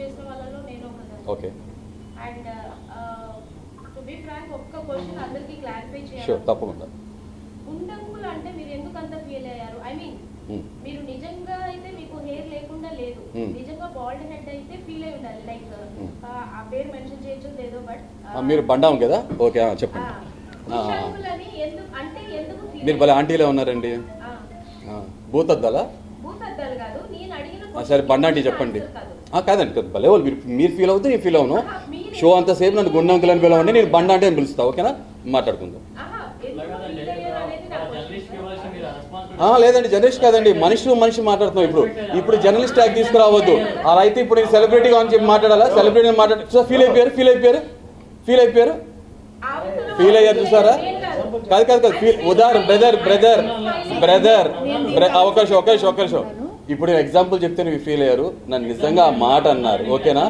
చేసిన వాళ్ళలో నేను ఒకదాన్ని. Okay and to be frank ఒక్క క్వశ్చన్ అందరికీ క్లారిఫై షూర్ చేయాలి? తప్పకుండా. అంటే మీరు ఎందుకు అంత ఫీల్ అయ్యారు? I mean hmm. మీరు నిజంగా అయితే మీకు హెయిర్ లేకుండా లేదు. Hmm. నిజంగా బాల్డ్ హెడ్ అయితే ఫీల్ అయి ఉండాలి. Like Hmm. ఆ పేరు మెన్షన్ చేయొచ్చు లేదో బట్ ఆ, మీరు బండాం కదా? ఓకే ఆ, చెప్పండి. ఆ, ఆ. అని ఎందుకు అంటే ఎందుకు feel మీరు భలే అయ్యారు? ఆంటీలే ఉన్నారండి. ఆ, ఆ, భూతద్దాలా? భూతద్దాలు కాదు నేను అడిగిన ఆ, సరే question బండాంటి కి చెప్పండి. answer కాదు. ఆ, కాదండి కాదు, భలే వాళ్ళు. మీరు మీరు ఫీల్ అవుతే నేను ఫీల్ అవును. షో అంతసేపు నన్ను గుండంకులు అని పిలవండి నేను బండ అంటే పిలుస్తా ఓకేనా? మాట్లాడుకుందాం. లేదండి జర్నలిస్ట్ కాదండి మనిషి మనిషి మాట్లాడుతున్నాం ఇప్పుడు. ఇప్పుడు జర్నలిస్ట్ ట్యాగ్ తీసుకురావద్దు. అలా అయితే ఇప్పుడు నేను సెలబ్రిటీగా అని చెప్పి మాట్లాడాలా? సెలబ్రిటీ మాట్లాడ ఫీల్ అయిపోయారు ఫీల్ అయిపోయారు? ఫీల్ అయిపోయారు? ఫీల్ అయ్యారు చూసారా? కాదు. కాదు కాదు ఫీల్ ఉదాహరణ బ్రదర్ బ్రదర్ బ్రదర్ అవకాశం అవకాశం అవకాశం ఇప్పుడు ఎగ్జాంపుల్ చెప్తే నువ్వు ఫీల్ అయ్యారు. నన్ను నిజంగా ఆ మాట అన్నారు. ఓకేనా?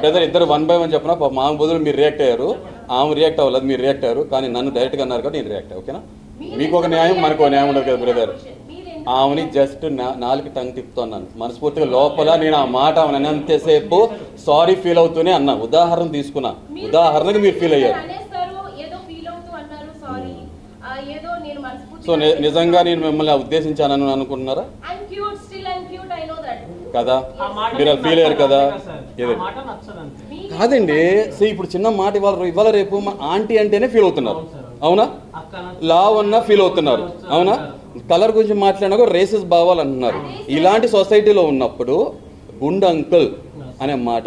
బ్రదర్ ఇద్దరు వన్ బై వన్ చెప్పిన? మా బదులు మీరు రియాక్ట్ అయ్యారు. ఆమె రియాక్ట్ అవ్వలేదు మీరు రియాక్ట్ అయ్యారు. కానీ నన్ను డైరెక్ట్గా అన్నారు కాబట్టి నేను రియాక్ట్ ఓకేనా? మీకు ఒక న్యాయం మనకు ఒక న్యాయం ఉండదు కదా బ్రదర్ ఆమెని జస్ట్ నాలుగు టంగ్ తిప్పుతున్నాను మనస్ఫూర్తిగా లోపల నేను ఆ మాట ఆమెను అన్నంతసేపు సారీ ఫీల్ అవుతూనే అన్నా. ఉదాహరణ తీసుకున్నా. ఉదాహరణకు మీరు ఫీల్ అయ్యారు అనేస్తారు ఏదో ఫీల్ అవుతూ అన్నారు సారీ ఏదో నేను మనస్ఫూర్తిగా సో ని- నిజంగా నేను మిమ్మల్ని ఉద్దేశించానని అనుకుంటున్నారా? I'm cute still I'm cute I know that కదా? ఆ మాట మీరు ఫీల్ అయ్యారు కదా. కాదండి. సో ఇప్పుడు చిన్న మాట ఇవాళ ఇవాళ రేపు మా ఆంటీ అంటేనే ఫీల్ అవుతున్నారు. అవును. లావ్ అన్నా ఫీల్ అవుతున్నారు. అవునా? కలర్ గురించి మాట్లాడినా కూడా రేసెస్ బావాలి అంటున్నారు. ఇలాంటి సొసైటీలో ఉన్నప్పుడు గుండ్ అంకుల్ అనే మాట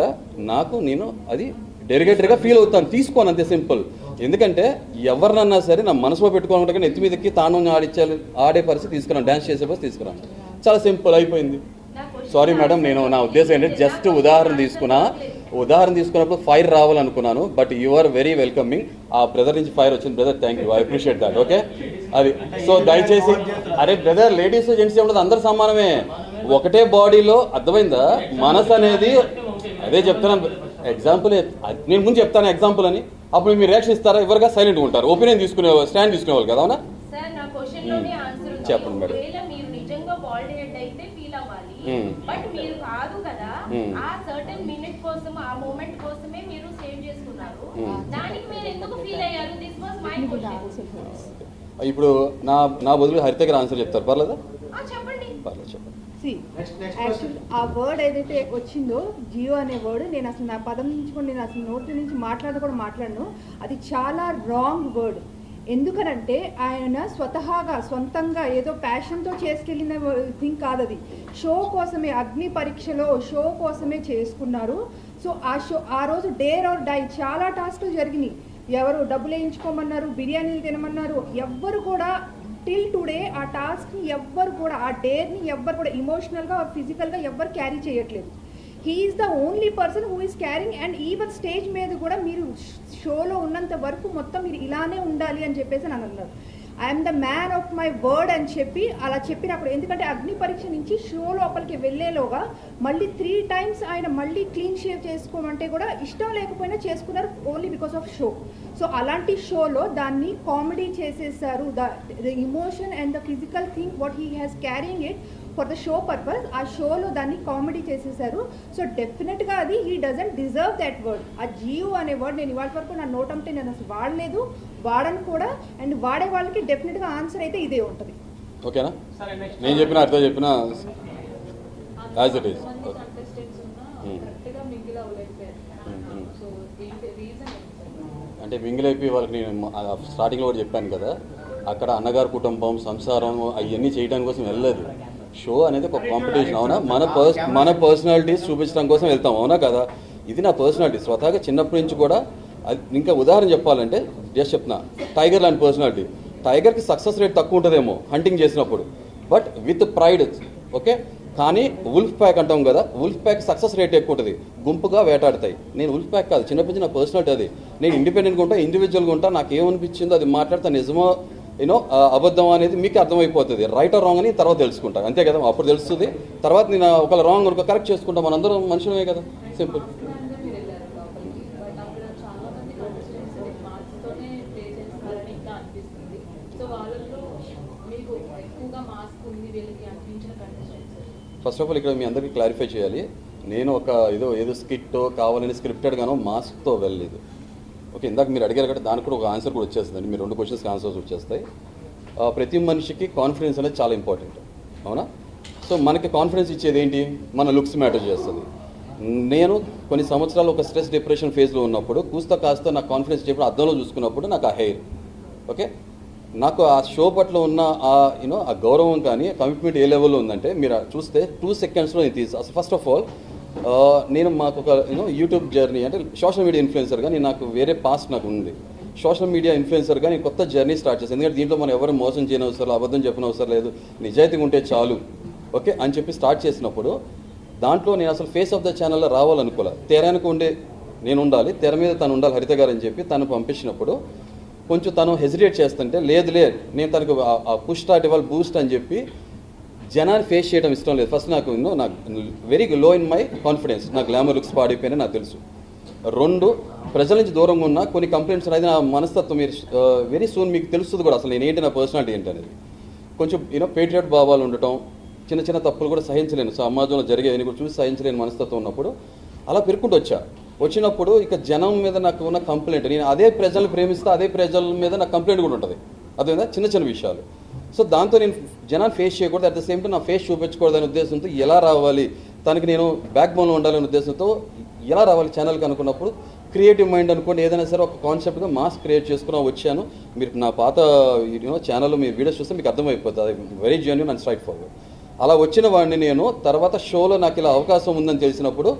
నాకు నేను అది డెరిగేటరీగా ఫీల్ అవుతాను. తీసుకోను అంతే సింపుల్ ఎందుకంటే ఎవరినన్నా సరే నా మనసులో పెట్టుకోవాలంటే ఎత్తి మీదకి తాను ఆడించాలి ఆడే పరిస్థితి తీసుకురాను డాన్స్ చేసే పరిస్థితి తీసుకురాను. చాలా సింపుల్ అయిపోయింది. సారీ మేడం నేను నా ఉద్దేశం ఏంటంటే జస్ట్ ఉదాహరణ తీసుకున్నా. ఉదాహరణ తీసుకున్నప్పుడు fire రావాలనుకున్నాను but you are very welcoming ఆ బ్రదర్ నుంచి ఫైర్ వచ్చింది brother thank you I appreciate that okay అది. సో దయచేసి అరే బ్రదర్ లేడీస్ జెంట్స్ ఏమన్నది అందరు సమానమే. ఒకటే బాడీలో అర్థమైందా? మనసు అనేది అదే చెప్తున్నాను. ఎగ్జాంపుల్ నేను ముందు చెప్తాను ఎగ్జాంపుల్ అని. అప్పుడు మీరు రియాక్షన్ ఇస్తారా? ఎవరుగా సైలెంట్ ఉంటారు? ఒపీనియన్ తీసుకునే స్టాండ్ తీసుకునేవాళ్ళు కదా అవునా? సార్ నా క్వశ్చన్లోనే ఆన్సర్ ఉంది. చెప్పండి మేడం. ఒకవేళ మీరు నిజంగా బాల్డ్ హెడ్ అయితే ఫీల్ అవ్వాలి. Hmm. బట్ మీరు కాదు కదా Hmm. ఆ సర్టన్ మినిట్ కోసం ఆ మూమెంట్ కోసమే మీరు సేవ్ చేసుకున్నారు. Hmm. దానికి మీరు ఎందుకు ఫీల్ అయ్యారు? దిస్ వాస్ మై క్వశ్చన్ ఇప్పుడు నా నా బదులు హరిత గారు ఆన్సర్ చెప్తారు. పర్లేదా? చెప్పండి. పర్లేదు చెప్పండి. Actually, ఆ వర్డ్ ఏదైతే వచ్చిందో జియో అనే వర్డ్ నేను అసలు నా పదం నుంచి కూడా నేను అసలు నోటి నుంచి మాట్లాడదు కూడా మాట్లాడను. అది చాలా రాంగ్ వర్డ్ ఎందుకనంటే ఆయన స్వతహాగా సొంతంగా ఏదో ప్యాషన్తో చేసుకెళ్ళిన థింగ్ కాదు అది షో కోసమే అగ్ని పరీక్షలో షో కోసమే చేసుకున్నారు. సో ఆ షో ఆ రోజు డేర్ ఆర్ డై చాలా టాస్క్లు జరిగినాయి. ఎవరు డబ్బులు వేయించుకోమన్నారు బిర్యానీలు తినమన్నారు ఎవ్వరు కూడా టిల్ టుడే ఆ టాస్క్ని ఎవ్వరు కూడా ఆ డేర్ని ఎవ్వరు కూడా ఇమోషనల్గా ఫిజికల్గా ఎవ్వరు క్యారీ చేయట్లేదు. He's the only person who is carrying and even stage మీద కూడా మీరు షోలో ఉన్నంత వరకు మొత్తం మీరు ఇలానే ఉండాలి అని చెప్పేసి నన్ను అన్నారు. I'm the man of my word అని చెప్పి అలా చెప్పినప్పుడు ఎందుకంటే అగ్ని పరీక్ష నుంచి షో లోపలికి వెళ్ళేలోగా మళ్ళీ త్రీ టైమ్స్ ఆయన మళ్ళీ క్లీన్ షేవ్ చేసుకోమంటే కూడా ఇష్టం లేకపోయినా చేసుకున్నారు only because of show so అలాంటి షోలో దాన్ని కామెడీ చేసేసారు. The the emotion and the physical thing what he has carrying it for the show purpose ఆ షోలో దాన్ని కామెడీ చేసేసారు. సో డెఫినెట్గా అది he doesn't deserve that word. ఆ జియో అనే వర్డ్ నేను ఇవాళ వరకు నా నోటంటే నేను అసలు వాడలేదు వాడను కూడా. అండ్ వాడే వాళ్ళకి డెఫినెట్గా ఆన్సర్ అయితే ఇదే ఉంటుంది. ఓకేనా? నేను చెప్పిన అర్థం చెప్పిన? యాజ్ ఇట్ ఈస్ అంటే మింగిల్ అయిపోయి వాళ్ళకి నేను స్టార్టింగ్లో కూడా చెప్పాను కదా అక్కడ అన్నగారు కుటుంబం సంసారం అవన్నీ చేయడానికి కోసం వెళ్ళలేదు. షో అనేది ఒక కాంపిటీషన్ అవునా? మన పర్స్ మన పర్సనాలిటీస్ చూపించడం కోసం వెళ్తాం అవునా కదా? ఇది నా పర్సనాలిటీ స్వతహాగా చిన్నప్పటి నుంచి కూడా అది ఇంకా ఉదాహరణ చెప్పాలంటే జస్ట్ చెప్తున్నా టైగర్ లాంటి పర్సనాలిటీ టైగర్కి సక్సెస్ రేట్ తక్కువ ఉంటుందేమో హంటింగ్ చేసినప్పుడు. బట్ విత్ ప్రైడ్ ఓకే కానీ ఉల్ఫ్ ప్యాక్ అంటాం కదా ఉల్ఫ్ ప్యాక్ సక్సెస్ రేట్ ఎక్కువ ఉంటుంది. గుంపుగా వేటాడతాయి. నేను ఉల్ఫ్ ప్యాక్ కాదు చిన్నప్పటి నా పర్సనాలిటీ అది. నేను ఇండిపెండెంట్గా ఉంటా ఇండివిజువల్గా ఉంటా నాకు ఏమనిపించిందో అది మాట్లాడితే నిజమో యూనో అబద్ధం అనేది మీకు అర్థమైపోతుంది. రైట్ ఆర్ రాంగ్ అని తర్వాత తెలుసుకుంటా. అంతే కదా అప్పుడు తెలుస్తుంది. తర్వాత నేను ఒకవేళ రాంగ్ అనుకో కరెక్ట్ చేసుకుంటా. మనందరం మనుషులమే కదా. సింపుల్ Personal గా మీరు వెళ్ళారు లోపలికి. But అక్కడ చాలా మంది contestants ఇది marks తోనే play చేస్తున్నారని ఇంకా అనిపిస్తుంది. So, వాళ్ళల్లో మీకు ఎక్కువగా మాస్క్ ఉంది వీళ్ళకి అనిపించిన contestants. ఫస్ట్ ఆఫ్ ఆల్ ఇక్కడ మీ అందరికీ క్లారిఫై చేయాలి. నేను ఒక ఏదో ఏదో స్కిట్టో కావాలని స్క్రిప్టెడ్గానో మాస్క్తో వెళ్ళలేదు. ఓకే ఇందాక మీరు అడిగారు కాబట్టి దానికి కూడా ఒక ఆన్సర్ కూడా వచ్చేస్తుందండి. మీరు రెండు క్వశ్చన్స్కి ఆన్సర్స్ వచ్చేస్తాయి. ప్రతి మనిషికి కాన్ఫిడెన్స్ అనేది చాలా ఇంపార్టెంట్ అవునా? సో మనకి కాన్ఫిడెన్స్ ఇచ్చేది ఏంటి? మన లుక్స్ మ్యాటర్ చేస్తుంది. నేను కొన్ని సంవత్సరాలు ఒక స్ట్రెస్ డిప్రెషన్ ఫేజ్లో ఉన్నప్పుడు కూస్త కాస్త నాకు కాన్ఫిడెన్స్ చెప్పిన అద్దంలో చూసుకున్నప్పుడు నాకు ఆ హెయిర్ ఓకే నాకు ఆ షో పట్ల ఉన్న ఆ యూనో ఆ గౌరవం కానీ కమిట్మెంట్ ఏ లెవెల్లో ఉందంటే మీరు చూస్తే టూ సెకండ్స్లో నేను తీసి. అసలు ఫస్ట్ ఆఫ్ ఆల్ నేను మాకు ఒక యూనో యూట్యూబ్ జర్నీ అంటే సోషల్ మీడియా ఇన్ఫ్లుయెన్సర్గా నేను నాకు వేరే పాస్ట్ నాకు ఉంది. సోషల్ మీడియా ఇన్ఫ్లుయెన్సర్గా నేను కొత్త జర్నీ స్టార్ట్ చేశాను. ఎందుకంటే దీంట్లో మనం ఎవరు మోసం చేయనవసరం అబద్ధం చెప్పనవసరం లేదు. నిజాయితీగా ఉంటే చాలు. ఓకే అని చెప్పి స్టార్ట్ చేసినప్పుడు దాంట్లో నేను అసలు ఫేస్ ఆఫ్ ద ఛానల్లో రావాలనుకోలే. తెరానికి ఉండే నేను ఉండాలి. తెర మీద తను ఉండాలి హరిత గారు అని చెప్పి తను పంపించినప్పుడు కొంచెం తను హెజిటేట్ చేస్తుంటే లేదు లేదు నేను తనకు ఆ- పుష్ స్టార్ట్ ఇవ్వాలి బూస్ట్ అని చెప్పి జనాన్ని ఫేస్ చేయడం ఇష్టం లేదు. ఫస్ట్ నాకు యూనో నాకు very low in my confidence నా గ్లామర్ లుక్స్ పాడైపోయినా నాకు తెలుసు. రెండు ప్రజల నుంచి దూరంగా ఉన్న కొన్ని కంప్లైంట్స్ అనేది నా మనస్తత్వం మీరు వెరీ సూన్ మీకు తెలుస్తుంది కూడా. అసలు నేను ఏంటి నా పర్సనాలిటీ ఏంటి అనేది. కొంచెం యూనో పేట్రియట్ భావాలు ఉండటం చిన్న చిన్న తప్పులు కూడా సహించలేను. సమాజంలో జరిగేవి కూడా చూసి సహించలేని మనస్తత్వం ఉన్నప్పుడు అలా పెరుక్కుంటూ వచ్చా. వచ్చినప్పుడు ఇక జనం మీద నాకు ఉన్న కంప్లైంట్ నేను అదే ప్రజలను ప్రేమిస్తే అదే ప్రజల మీద నాకు కంప్లైంట్ కూడా ఉంటుంది. అదేవిధంగా చిన్న చిన్న విషయాలు. సో దాంతో నేను జనాన్ని ఫేస్ చేయకూడదు. అట్ ద సేమ్ టైం నా ఫేస్ చూపించకూడదు అనే ఉద్దేశంతో ఎలా రావాలి? తనకి నేను బ్యాక్ బోన్లో ఉండాలనే ఉద్దేశంతో ఎలా రావాలి ఛానల్కి అనుకున్నప్పుడు క్రియేటివ్ మైండ్ అనుకోండి. ఏదైనా సరే ఒక కాన్సెప్ట్గా మాస్ క్రియేట్ చేసుకుని వచ్చాను. మీరు నా పాత యూనో ఛానల్లో మీ వీడియోస్ చూస్తే మీకు అర్థమైపోతుంది. అది very genuine and straightforward అలా వచ్చిన వాడిని నేను తర్వాత షోలో నాకు ఇలా అవకాశం ఉందని తెలిసినప్పుడు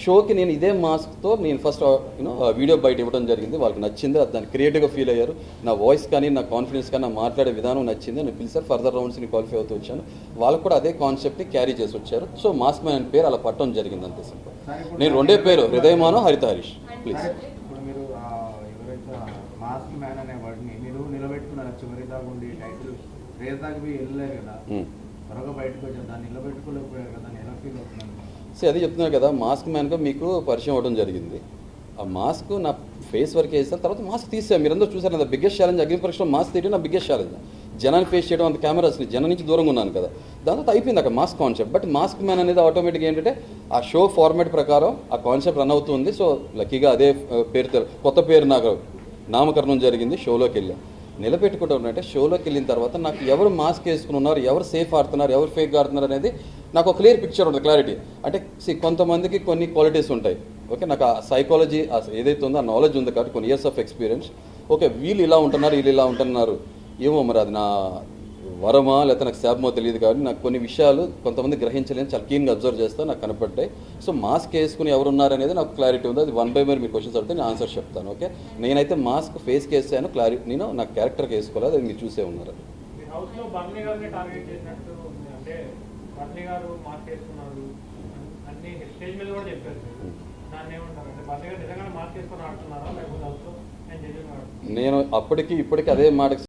షోకి నేను ఇదే మాస్క్తో నేను ఫస్ట్ యూనో వీడియో బయట ఇవ్వడం జరిగింది. వాళ్ళకి నచ్చింది అది దాన్ని క్రియేటివ్గా ఫీల్ అయ్యారు. నా వాయిస్ కానీ నా కాన్ఫిడెన్స్ కానీ నా మాట్లాడే విధానం నచ్చింది. నేను పిలిచారు ఫర్దర్ రౌండ్స్ని క్వాలిఫై అవుతూ వచ్చాను. వాళ్ళకు కూడా అదే కాన్సెప్ట్ని క్యారీ చేసి వచ్చారు. సో మాస్క్ మ్యాన్ అనే పేరు అలా పట్టడం జరిగింది అంతే సింపుల్ నేను రెండే పేరు హృదయమానం Haritha Harish please mask man అనే వర్డ్ని మీరు నిలబెట్టుకున్నారు? చివరి దాకా ఉండి టైటిల్ రేస్ దాకా పోయి వెళ్ళలేరు కదా. త్వరగా బయటకు వచ్చారు. దాన్ని నిలబెట్టుకోలేకపోయారు కదా. ఎలా ఫీల్ అవుతున్నాను? సో అదే చెప్తున్నారు కదా మాస్క్ మ్యాన్గా మీకు పరిచయం అవ్వడం జరిగింది. ఆ మాస్క్ నా ఫేస్ వరకు వేసిన తర్వాత మాస్క్ తీసాను మీరందరూ చూసారు కదా బిగ్గెస్ట్ ఛాలెంజ్ అగ్ని పరీక్షలో మాస్క్ తీయడం నా బిగ్గెస్ట్ ఛాలెంజ్ జనాన్ని ఫేస్ చేయడం అంత కెమెరాస్ని జనం నుంచి దూరంగా ఉన్నాను కదా. దాని తర్వాత అయిపోయింది అక్కడ mask concept but mask man అనేది ఆటోమేటిక్గా ఏంటంటే ఆ షో ఫార్మాట్ ప్రకారం ఆ కాన్సెప్ట్ రన్ అవుతుంది. సో లక్కీగా అదే ఆ, పేరుతో కొత్త పేరు నాకు నామకరణం జరిగింది షోలోకి వెళ్ళాను నిలబెట్టుకుంటూ అంటే షోలోకి వెళ్ళిన తర్వాత నాకు ఎవరు మాస్క్ వేసుకుని ఉన్నారు ఎవరు సేఫ్ ఆడుతున్నారు ఎవరు ఫేక్ ఆడుతున్నారు అనేది నాకు ఒక క్లియర్ పిక్చర్ ఉంటుంది క్లారిటీ. అంటే కొంతమందికి కొన్ని క్వాలిటీస్ ఉంటాయి. ఓకే నాకు ఆ సైకాలజీ ఏదైతే ఉందో ఆ నాలెడ్జ్ ఉంది కాబట్టి కొన్ని ఇయర్స్ ఆఫ్ ఎక్స్పీరియన్స్ ఓకే వీళ్ళు ఇలా ఉంటున్నారు వీళ్ళు ఇలా ఉంటున్నారు. ఏమో మరి అది నా వరమా లేకపోతే నాకు శాపమో తెలియదు కాబట్టి నాకు కొన్ని విషయాలు కొంతమంది గ్రహించలేని చాలా కీన్గా అబ్జర్వ్ చేస్తా నాకు కనపడ్డాయి. సో మాస్క్ వేసుకుని ఎవరు ఉన్నారు అనేది నాకు క్లారిటీ ఉంది. అది వన్ బై మీరు క్వశ్చన్స్ అడితే నేను ఆన్సర్ చెప్తాను ఓకే? నేనైతే మాస్క్ ఫేస్కి వేసాను క్లారిటీ నేను నా క్యారెక్టర్కి వేసుకోలేదు అది మీరు చూసే ఉన్నారు. మీ నేను అప్పటికి ఇప్పటికి అదే మాటకి